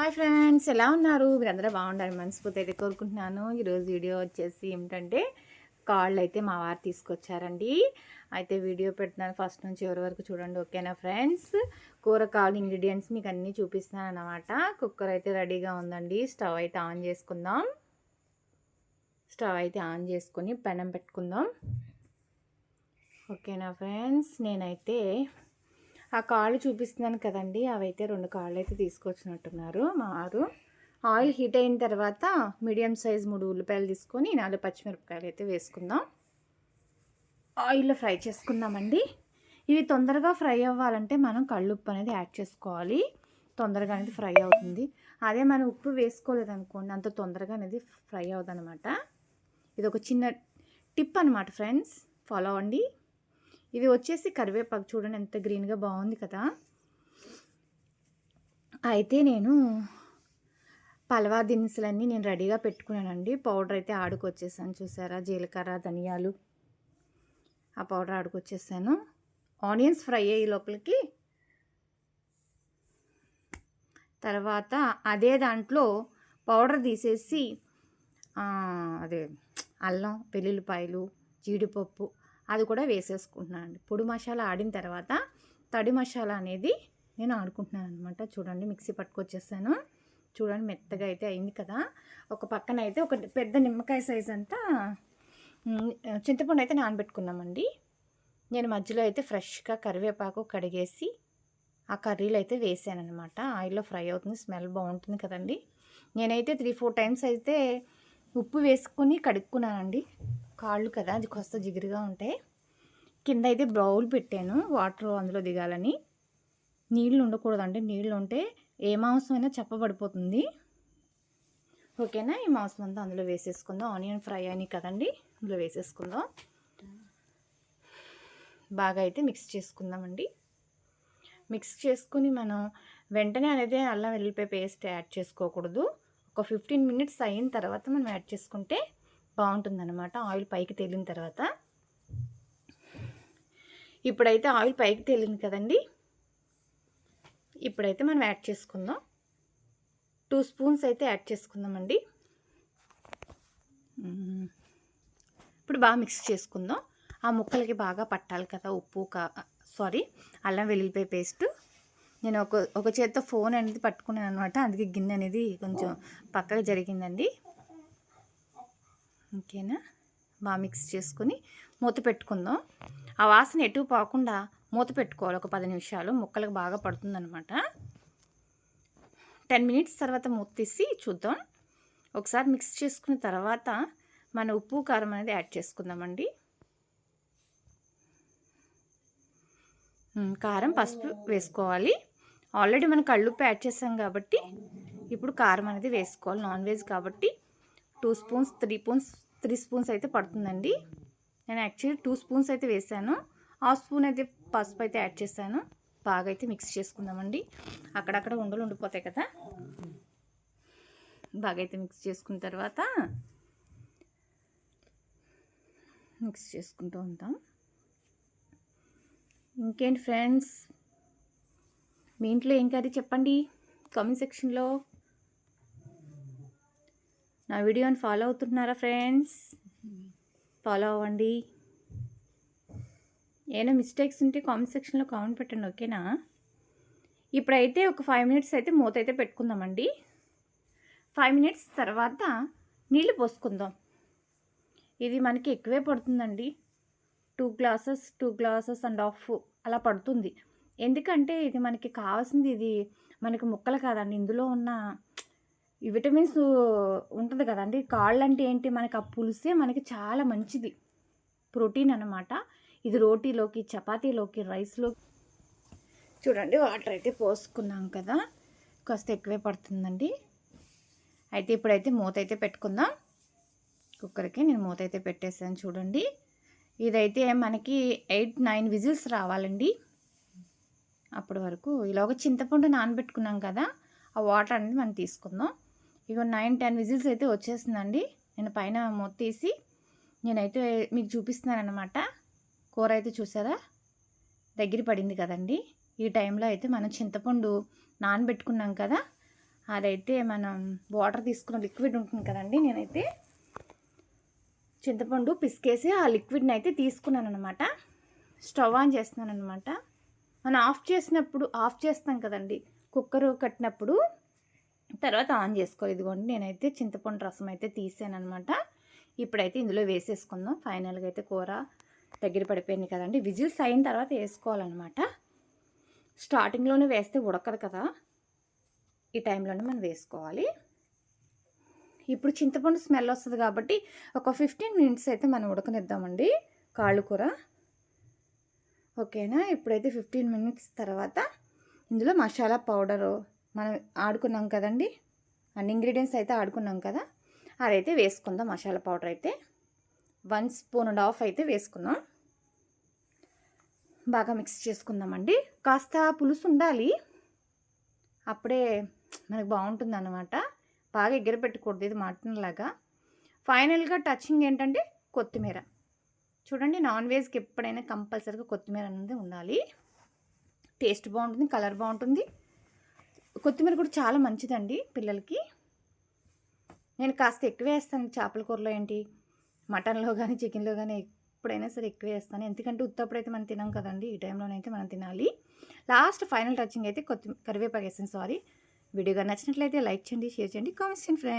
Hi friends ఎలా ఉన్నారు? మీరందరూ బాగుండాలి మనస్ఫూర్తి అయితే కోరుకుంటున్నాను ఈరోజు వీడియో వచ్చేసి ఏమిటంటే కాళ్ళు అయితే మా వారు తీసుకొచ్చారండి. అయితే వీడియో పెడుతున్నాను. ఫస్ట్ నుంచి ఎవరి వరకు చూడండి ఓకేనా ఫ్రెండ్స్? కూర కాళ్ళు ఇంగ్రీడియంట్స్ మీకు అన్నీ చూపిస్తున్నాను అనమాట కుక్కర్ అయితే రెడీగా ఉందండి. స్టవ్ అయితే ఆన్ చేసుకుందాం. స్టవ్ అయితే ఆన్ చేసుకొని పెనం పెట్టుకుందాం. ఓకేనా ఫ్రెండ్స్? నేనైతే ఆ కాళ్ళు చూపిస్తున్నాను కదండి. అవైతే రెండు కాళ్ళు అయితే తీసుకొచ్చినట్టున్నారు మా వారు. ఆయిల్ హీట్ అయిన తర్వాత మీడియం సైజ్ మూడు ఉల్లిపాయలు తీసుకొని నాలుగు పచ్చిమిరపకాయలు అయితే వేసుకుందాం. ఆయిల్లో ఫ్రై చేసుకుందామండి. ఇవి తొందరగా ఫ్రై అవ్వాలంటే మనం కళ్ళుప్పు అనేది యాడ్ చేసుకోవాలి. తొందరగా అనేది ఫ్రై అవుతుంది. అదే మనం ఉప్పు వేసుకోలేదు అనుకోండి అంత తొందరగా అనేది ఫ్రై అవుదనమాట. ఇది ఒక చిన్న టిప్ అనమాట ఫ్రెండ్స్. ఫాలో అవ్వండి. ఇది వచ్చేసి కరివేపాకు చూడండి ఎంత గ్రీన్గా బాగుంది కదా. అయితే నేను పలవా దినుసులన్నీ నేను రెడీగా పెట్టుకున్నానండి. పౌడర్ అయితే ఆడుకొచ్చేసాను చూసారా జీలకర్ర ధనియాలు. ఆ పౌడర్ ఆడుకొచ్చేసాను. ఆనియన్స్ ఫ్రై అయ్యే లోపలికి తర్వాత అదే దాంట్లో పౌడర్ తీసేసి అదే అల్లం వెల్లుల్లిపాయలు జీడిపప్పు అది కూడా వేసేసుకుంటున్నాను అండి. పొడి మసాలా ఆడిన తర్వాత తడి మసాలా అనేది నేను ఆడుకుంటున్నాను అనమాట చూడండి మిక్సీ పట్టుకొచ్చేసాను. చూడండి మెత్తగా అయితే అయింది కదా. ఒక పక్కన అయితే ఒక పెద్ద నిమ్మకాయ సైజ్ అంతా చింతపండు అయితే నానబెట్టుకున్నామండి. నేను మధ్యలో అయితే ఫ్రెష్గా కరివేపాకు కడిగేసి ఆ కర్రీలు అయితే వేసాను అనమాట ఆయిల్లో ఫ్రై అవుతుంది స్మెల్ బాగుంటుంది కదండి. నేనైతే త్రీ ఫోర్ టైమ్స్ అయితే ఉప్పు వేసుకొని కడుక్కున్నానండి. కాళ్ళు కదా అది కొస్త జిగురుగా ఉంటాయి కింద అయితే బౌల్ పెట్టాను వాటర్ అందులో దిగాలని. నీళ్ళు ఉండకూడదండి నీళ్ళు ఉంటే ఏ మాంసం అయినా చెప్పబడిపోతుంది. ఓకేనా? ఈ మాంసం అంతా అందులో వేసేసుకుందాం. ఆనియన్ ఫ్రై అని కదండి అందులో వేసేసుకుందాం. బాగా అయితే మిక్స్ చేసుకుందామండి. మిక్స్ చేసుకుని మనం వెంటనే అనేది అల్లం వెల్లిపాయ పేస్ట్ యాడ్ చేసుకోకూడదు. ఒక ఫిఫ్టీన్ మినిట్స్ అయిన తర్వాత మనం యాడ్ చేసుకుంటే బాగుంటుందన్నమాట. ఆయిల్ పైకి తేలిన తర్వాత. ఇప్పుడైతే ఆయిల్ పైకి తేలింది కదండి. ఇప్పుడైతే మనం యాడ్ చేసుకుందాం. టూ స్పూన్స్ అయితే యాడ్ చేసుకుందామండి. ఇప్పుడు బాగా మిక్స్ చేసుకుందాం. ఆ ముక్కలకి బాగా పట్టాలి కదా ఉప్పు కా సారీ అల్లం వెల్లుల్లిపాయ పేస్ట్. నేను ఒక ఒక చేత్తో ఫోన్ అనేది పట్టుకున్నాను అనమాట అందుకే గిన్నె అనేది కొంచెం పక్కగా జరిగిందండి. ఓకేనా? బాగా మిక్స్ చేసుకుని మూత పెట్టుకుందాం. ఆ వాసన ఎటు పోకుండా మూత పెట్టుకోవాలి ఒక పది నిమిషాలు. ముక్కలకు బాగా పడుతుందనమాట టెన్ మినిట్స్ తర్వాత మూత తీసి చూద్దాం. ఒకసారి మిక్స్ చేసుకున్న తర్వాత మన ఉప్పు కారం అనేది యాడ్ చేసుకుందామండి. కారం పసుపు వేసుకోవాలి. ఆల్రెడీ మనం కళ్ళుప్పు యాడ్ చేసాం కాబట్టి ఇప్పుడు కారం అనేది వేసుకోవాలి. నాన్ వెజ్ కాబట్టి two spoons three spoons three spoons అయితే పడుతుందండి. నేను యాక్చువల్లీ టూ స్పూన్స్ అయితే వేసాను. హాఫ్ స్పూన్ అయితే పసుపు అయితే యాడ్ చేశాను. బాగా అయితే మిక్స్ చేసుకుందామండి. అక్కడక్కడ ఉండలు ఉండిపోతాయి కదా. బాగా అయితే మిక్స్ చేసుకున్న తర్వాత మిక్స్ చేసుకుంటూ ఉంటాం. ఇంకేంటి ఫ్రెండ్స్? మీ ఇంట్లో ఏం కర్రీ చెప్పండి? కామెంట్ సెక్షన్లో. నా వీడియోని ఫాలో అవుతున్నారా ఫ్రెండ్స్? ఫాలో అవ్వండి. ఏమైనా మిస్టేక్స్ ఉంటే కామెంట్ సెక్షన్లో కామెంట్ పెట్టండి ఓకేనా? ఇప్పుడైతే ఒక ఫైవ్ మినిట్స్ అయితే మూత అయితే పెట్టుకుందామండి. ఫైవ్ మినిట్స్ తర్వాత నీళ్ళు పోసుకుందాం. ఇది మనకి ఎక్కువే పడుతుందండి. Two glasses two glasses and half అలా పడుతుంది. ఎందుకంటే ఇది మనకి కావాల్సింది ఇది మనకి ముక్కలు కాదండి. ఇందులో ఉన్న ఈ విటమిన్స్ ఉంటుంది కదండి. కాళ్ళు అంటే ఏంటి? మనకి ఆ పులిసే మనకి చాలా మంచిది. ప్రోటీన్ అనమాట ఇది రోటీలోకి చపాతీలోకి రైస్లోకి. చూడండి వాటర్ అయితే పోసుకున్నాం కదా. కాస్త ఎక్కువే పడుతుందండి. అయితే ఇప్పుడైతే మూత అయితే పెట్టుకుందాం. కుక్కర్కి నేను మూత అయితే పెట్టేసాను చూడండి. ఇదైతే మనకి ఎయిట్ నైన్ విజిల్స్ రావాలండి. అప్పటి వరకు ఇలాగ చింతపండు నానబెట్టుకున్నాం కదా. ఆ వాటర్ అనేది మనం తీసుకుందాం. ఇక నైన్ టెన్ విజిల్స్ అయితే వచ్చేసిందండి నేను పైన మొత్తేసి నేనైతే మీకు చూపిస్తున్నానమాట కూర అయితే చూసారా? దగ్గర పడింది కదండి. ఈ టైంలో అయితే మనం చింతపండు నానబెట్టుకున్నాం కదా అదైతే మనం వాటర్ తీసుకున్న లిక్విడ్ ఉంటుంది కదండి. నేనైతే చింతపండు పిసికేసి ఆ లిక్విడ్ని అయితే తీసుకున్నాను అనమాట స్టవ్ ఆన్ చేస్తున్నాను అనమాట మనం ఆఫ్ చేసినప్పుడు ఆఫ్ చేస్తాం కదండి. కుక్కర్ కట్టినప్పుడు తర్వాత ఆన్ చేసుకోవాలి ఇదిగోండి నేనైతే చింతపండు రసం అయితే తీసాను అనమాట ఇప్పుడైతే ఇందులో వేసేసుకుందాం. ఫైనల్గా అయితే కూర దగ్గర పడిపోయింది కదండి. విజిల్స్ అయిన తర్వాత వేసుకోవాలన్నమాట. స్టార్టింగ్లోనే వేస్తే ఉడకదు కదా. ఈ టైంలోనే మనం వేసుకోవాలి. ఇప్పుడు చింతపండు స్మెల్ వస్తుంది కాబట్టి ఒక ఫిఫ్టీన్ మినిట్స్ అయితే మనం ఉడకనిద్దామండి కాళ్ళు కూర. ఓకేనా? ఇప్పుడైతే ఫిఫ్టీన్ మినిట్స్ తర్వాత ఇందులో మసాలా పౌడరు మనం ఆడుకున్నాం కదండి? అన్ని ఇంగ్రీడియంట్స్ అయితే ఆడుకున్నాం కదా? అదైతే వేసుకుందాం. మసాలా పౌడర్ అయితే వన్ స్పూన్ అండ్ హాఫ్ అయితే వేసుకుందాం. బాగా మిక్స్ చేసుకుందామండి. కాస్త పులుసు ఉండాలి. అప్పుడే మనకు బాగుంటుంది అన్నమాట బాగా ఎగ్గర పెట్టకూడదు. ఇది మటన్ లాగా. ఫైనల్గా టచింగ్ ఏంటంటే కొత్తిమీర. చూడండి నాన్ వెజ్కి ఎప్పుడైనా కంపల్సరీగా కొత్తిమీర అనేది ఉండాలి. టేస్ట్ బాగుంటుంది కలర్ బాగుంటుంది. కొత్తిమీర కూడా చాలా మంచిదండి పిల్లలకి. నేను కాస్త ఎక్కువ వేస్తాను. చేపల కూరలో ఏంటి? మటన్లో కానీ చికెన్లో కానీ ఎప్పుడైనా సరే ఎక్కువ వేస్తాను. ఎందుకంటే ఉత్తప్పుడైతే మనం తినాం కదండి. ఈ టైంలోనైతే మనం తినాలి. లాస్ట్ ఫైనల్ టచింగ్ అయితే కొత్తిమీర కరివేపాకు వేసాను. సారీ. వీడియో కానీ నచ్చినట్లయితే లైక్ చేయండి షేర్ చేయండి. కామెంట్స్ చేయండి ఫ్రెండ్స్.